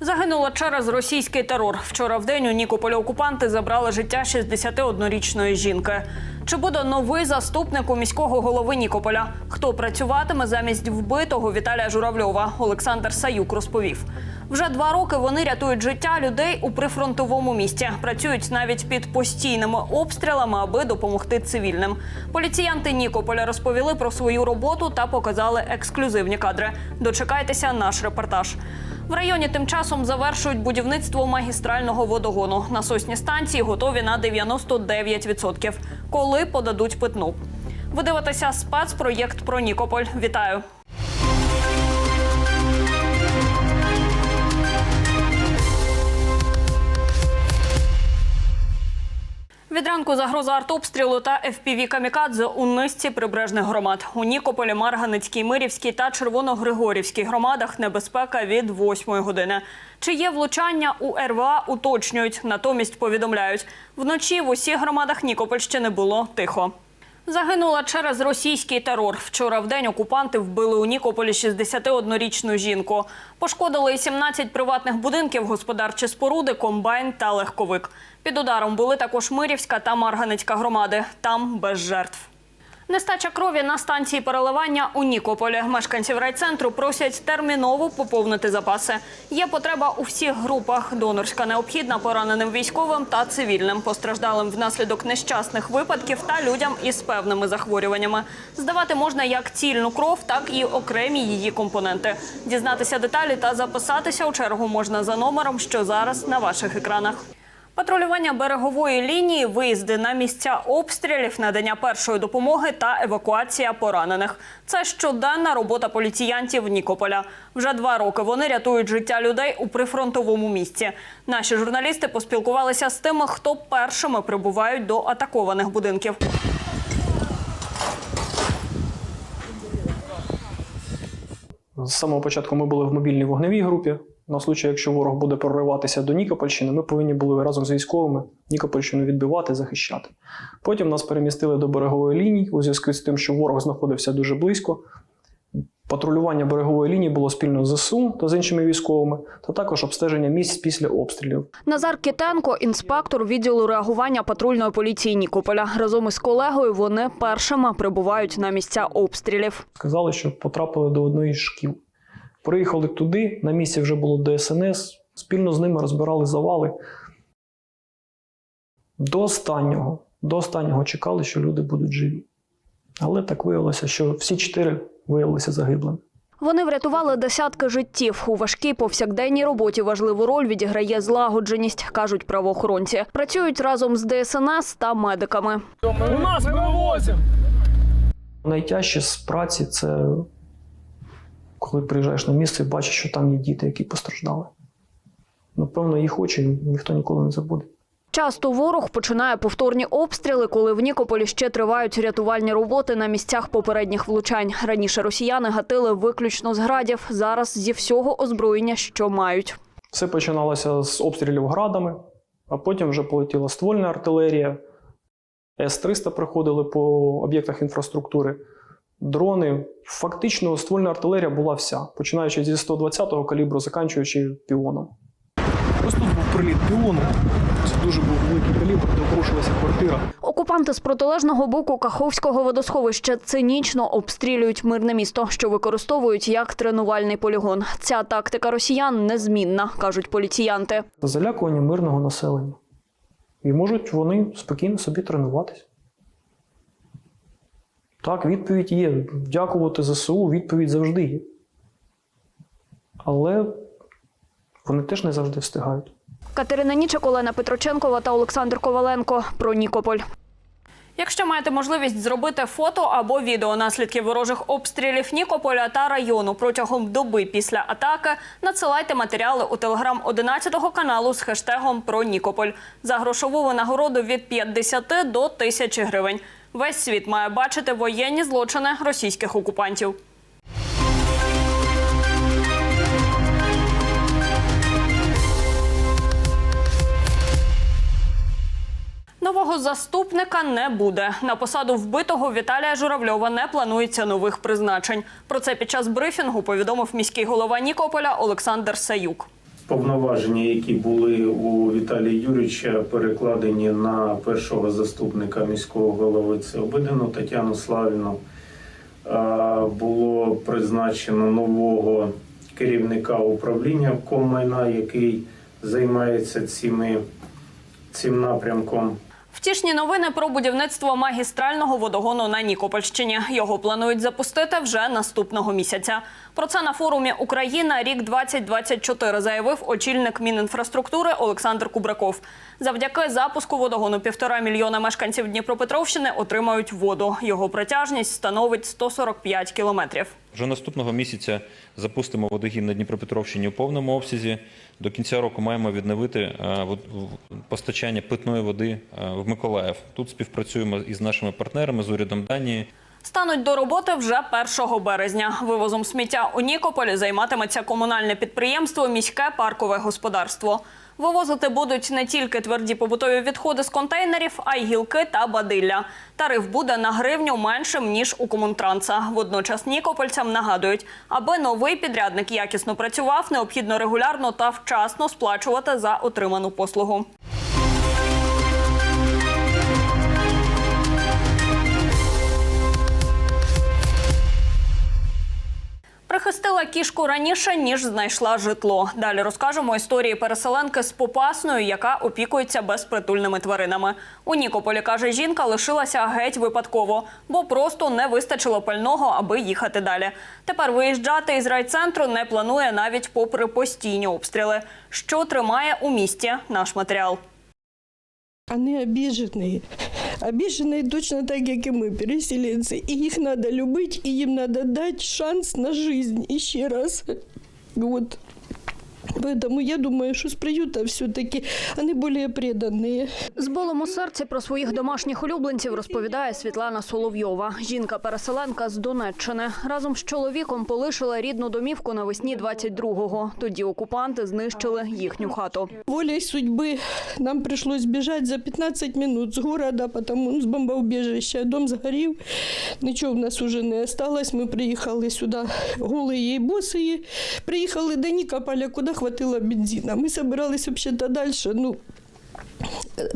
Загинула через російський терор. Вчора в день у Нікополі окупанти забрали життя 61-річної жінки. Чи буде новий заступник у міського голови Нікополя? Хто працюватиме замість вбитого Віталія Журавльова? Олександр Саюк розповів. Вже два роки вони рятують життя людей у прифронтовому місті. Працюють навіть під постійними обстрілами, аби допомогти цивільним. Поліціянти Нікополя розповіли про свою роботу та показали ексклюзивні кадри. Дочекайтеся наш репортаж. В районі тим часом завершують будівництво магістрального водогону. Насосні станції готові на 99%. Коли подадуть питну. Ви дивитеся спецпроєкт про Нікополь. Вітаю! Від ранку загроза артобстрілу та fpv камікадзе у низці прибережних громад. У Нікополі, Марганицькій, Мирівській та Червоногригорівській громадах небезпека від 8 години. Чи є влучання у РВА, уточнюють. Натомість повідомляють, вночі в усіх громадах Нікопольщини було тихо. Загинула через російський терор. Вчора в день окупанти вбили у Нікополі 61-річну жінку. Пошкодили і 17 приватних будинків, господарчі споруди, комбайн та легковик. Під ударом були також Мирівська та Марганецька громади. Там без жертв. Нестача крові на станції переливання у Нікополі. Мешканців райцентру просять терміново поповнити запаси. Є потреба у всіх групах. Донорська необхідна пораненим військовим та цивільним, постраждалим внаслідок нещасних випадків та людям із певними захворюваннями. Здавати можна як цільну кров, так і окремі її компоненти. Дізнатися деталі та записатися у чергу можна за номером, що зараз на ваших екранах. Патрулювання берегової лінії, виїзди на місця обстрілів, надання першої допомоги та евакуація поранених. Це щоденна робота поліціянтів Нікополя. Вже два роки вони рятують життя людей у прифронтовому місці. Наші журналісти поспілкувалися з тими, хто першими прибувають до атакованих будинків. З самого початку ми були в мобільній вогневій групі. На случай, якщо ворог буде прориватися до Нікопольщини, ми повинні були разом з військовими Нікопольщину відбивати, захищати. Потім нас перемістили до берегової лінії у зв'язку з тим, що ворог знаходився дуже близько. Патрулювання берегової лінії було спільно з ЗСУ та з іншими військовими, та також обстеження місць після обстрілів. Назар Китенко, інспектор відділу реагування патрульної поліції Нікополя. Разом із колегою вони першими прибувають на місця обстрілів. Сказали, що потрапили до одної з шкіл. Приїхали туди, на місці вже було ДСНС, спільно з ними розбирали завали. До останнього, до останнього чекали, що люди будуть живі. Але так виявилося, що всі чотири виявилися загиблими. Вони врятували десятки життів. У важкій повсякденній роботі важливу роль відіграє злагодженість, кажуть правоохоронці. Працюють разом з ДСНС та медиками. У нас мы вывозим. Найтяжче з праці це коли приїжджаєш на місце і бачиш, що там є діти, які постраждали. Напевно, їх очі ніхто ніколи не забуде. Часто ворог починає повторні обстріли, коли в Нікополі ще тривають рятувальні роботи на місцях попередніх влучань. Раніше росіяни гатили виключно з градів, зараз зі всього озброєння, що мають. Все починалося з обстрілів градами, а потім вже полетіла ствольна артилерія. С-300 приходили по об'єктах інфраструктури. Дрони. Фактично, ствольна артилерія була вся, починаючи зі 120-го калібру, заканчуючи піоном. Ось тут був приліт піону. Це дуже був великий калібр, де обрушилася квартира. Окупанти з протилежного боку Каховського водосховища цинічно обстрілюють мирне місто, що використовують як тренувальний полігон. Ця тактика росіян незмінна, кажуть поліціянти. залякування мирного населення. І можуть вони спокійно собі тренуватись. Так, відповідь є. Дякувати ЗСУ, відповідь завжди є. Але вони теж не завжди встигають. Катерина Нічик, Олена Петроченкова та Олександр Коваленко про Нікополь. Якщо маєте можливість зробити фото або відео наслідків ворожих обстрілів Нікополя та району протягом доби після атаки, надсилайте матеріали у телеграм 11 каналу з хештегом про Нікополь за грошову винагороду від 50 до 1000 гривень. Весь світ має бачити воєнні злочини російських окупантів. Нового заступника не буде. На посаду вбитого Віталія Журавльова не планується нових призначень. Про це під час брифінгу повідомив міський голова Нікополя Олександр Саюк. Повноваження, які були у Віталія Юрійовича, перекладені на першого заступника міського голови це Обидину Тетяну Славіну. Було призначено нового керівника управління комайна, який займається цими, цим напрямком. Втішні новини про будівництво магістрального водогону на Нікопольщині. Його планують запустити вже наступного місяця. Про це на форумі Україна рік 2024 заявив очільник Мінінфраструктури Олександр Кубраков. Завдяки запуску водогону півтора мільйона мешканців Дніпропетровщини отримають воду. Його протяжність становить 145 кілометрів. Вже наступного місяця запустимо водогін на Дніпропетровщині у повному обсязі. До кінця року маємо відновити е, постачання питної води е, в Миколаїв. Тут співпрацюємо із нашими партнерами з урядом Данії. Стануть до роботи вже 1 березня. Вивозом сміття у Нікополі займатиметься комунальне підприємство Міське паркове господарство. Вивозити будуть не тільки тверді побутові відходи з контейнерів, а й гілки та бадилля. Тариф буде на гривню меншим ніж у комунтранса. Водночас нікопольцям нагадують, аби новий підрядник якісно працював, необхідно регулярно та вчасно сплачувати за отриману послугу. Кішку раніше, ніж знайшла житло. Далі розкажемо історії переселенки з Попасною, яка опікується безпритульними тваринами. У Нікополі, каже жінка, лишилася геть випадково, бо просто не вистачило пального, аби їхати далі. Тепер виїжджати із райцентру не планує навіть попри постійні обстріли. Що тримає у місті наш матеріал. Они обиженные. Обиженные точно так, як і ми, переселенці. І їх треба любити, і їм треба дати шанс на жизнь ще раз. Вот. Поэтому я думаю, що з приюта все-таки вони більш предані. З болем у серці про своїх домашніх улюбленців розповідає Світлана Соловйова. Жінка-переселенка з Донеччини. Разом з чоловіком полишила рідну домівку навесні 22-го. Тоді окупанти знищили їхню хату. Волей судьбы нам пришлось бежать за 15 минут з города, потому ну, з бомбоубежища. Дом згорів, нічого в нас уже не осталось. Ми приїхали сюди голі і босії. Приїхали до Нікополя, куди хватило бензина. Ми собирались взагалі далі, ну,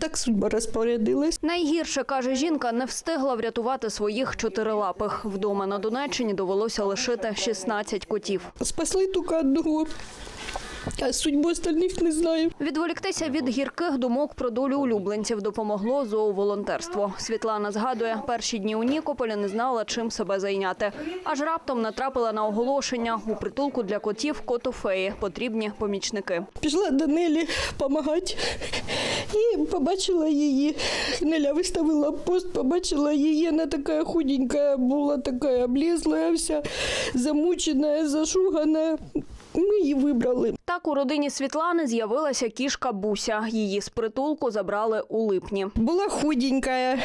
так судьба розпорядилась. Найгірше, каже жінка, не встигла врятувати своїх чотирилапих. Вдома на Донеччині довелося лишити 16 котів. Спасли тільки одного, а судьбу остальних не знаю. Відволіктися від гірких думок про долю улюбленців допомогло зооволонтерство. Світлана згадує, перші дні у Нікополі не знала, чим себе зайняти. Аж раптом натрапила на оголошення у притулку для котів котофеї. Потрібні помічники. Пішла до Нелі допомагати і побачила її. Неля виставила пост, побачила її. Вона така худенька була, така облізла, вся замучена, зашугана. Ми її вибрали. Так у родині Світлани з'явилася кішка Буся. Її з притулку забрали у липні. Була худенька.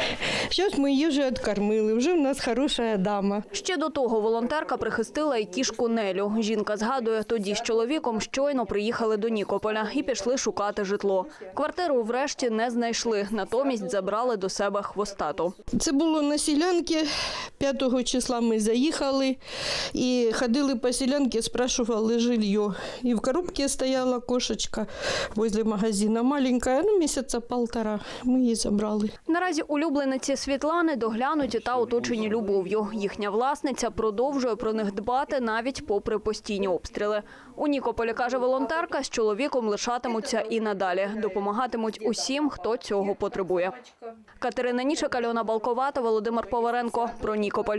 Зараз ми її вже відкормили. Вже в нас хороша дама. Ще до того волонтерка прихистила і кішку Нелю. Жінка згадує, тоді з чоловіком щойно приїхали до Нікополя і пішли шукати житло. Квартиру врешті не знайшли, натомість забрали до себе хвостату. Це було на селянки. 5 числа ми заїхали і ходили по селянці, спрашували жилье. І в коробці стояла кошечка возле магазина. Маленька, ну місяця полтора. Ми її забрали. Наразі улюблениці Світлани доглянуті та оточені любов'ю. Їхня власниця продовжує про них дбати навіть попри постійні обстріли. У Нікополі, каже волонтерка, з чоловіком лишатимуться і надалі. Допомагатимуть усім, хто цього потребує. Катерина Нічик, Альона Балковата, Володимир Поваренко. Про Нікополь.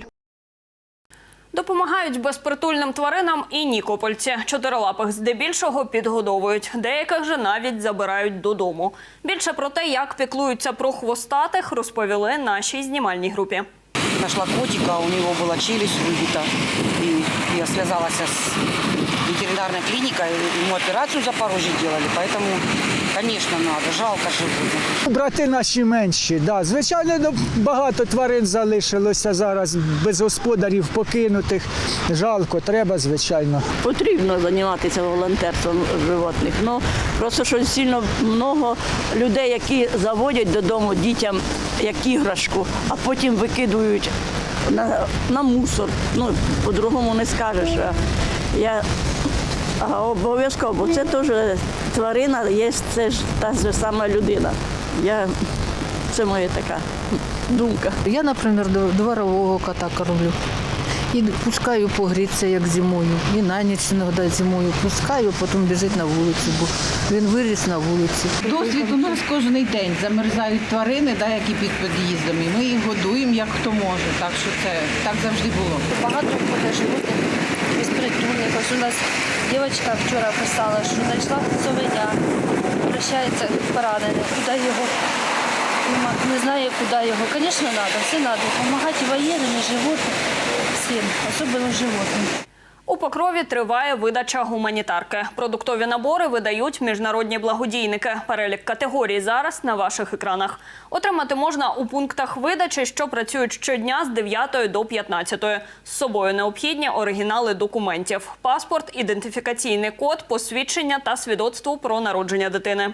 Допомагають безпритульним тваринам і нікопольці. Чотирилапих здебільшого підгодовують. Деяких же навіть забирають додому. Більше про те, як піклуються про хвостатих, розповіли нашій знімальній групі. Нашла котика, у нього була челюсть вибита, і я зв'язалася с ветеринарной клиникой, ему операцию в Запорожье делали, поэтому, конечно, надо, жалко животных. Брати наші менші, да. Звичайно, ну, багато тварин залишилося зараз без господарів покинутих. Жалко, треба, звичайно. потрібно займатися волонтерством животних. Ну просто що сильно много людей, які заводять додому дітям як іграшку, а потім викидують на, на мусор. Ну по-другому не скажеш. Я А обов'язково, бо це теж тварина, є це ж та ж сама людина. Я, це моя така думка. Я, наприклад, до- дворового кота кормлю. І пускаю погрітися, як зимою. І на ніч іноді зимою пускаю, потім біжить на вулицю, бо він виріс на вулиці. Досвід у нас кожен день замерзають тварини, да, які під під'їздами. Ми їх годуємо як хто може. Так що це так завжди було. Багато буде животних безпритульних. У нас дівчинка вчора писала, що знайшла совеня, прощається поранене, куди його не знає, куди його. Звісно, треба, все треба. Допомагати воєнним животним, всім, особливо животним. У Покрові триває видача гуманітарки. Продуктові набори видають міжнародні благодійники. Перелік категорій зараз на ваших екранах. Отримати можна у пунктах видачі, що працюють щодня з 9 до 15. З собою необхідні оригінали документів: паспорт, ідентифікаційний код, посвідчення та свідоцтво про народження дитини.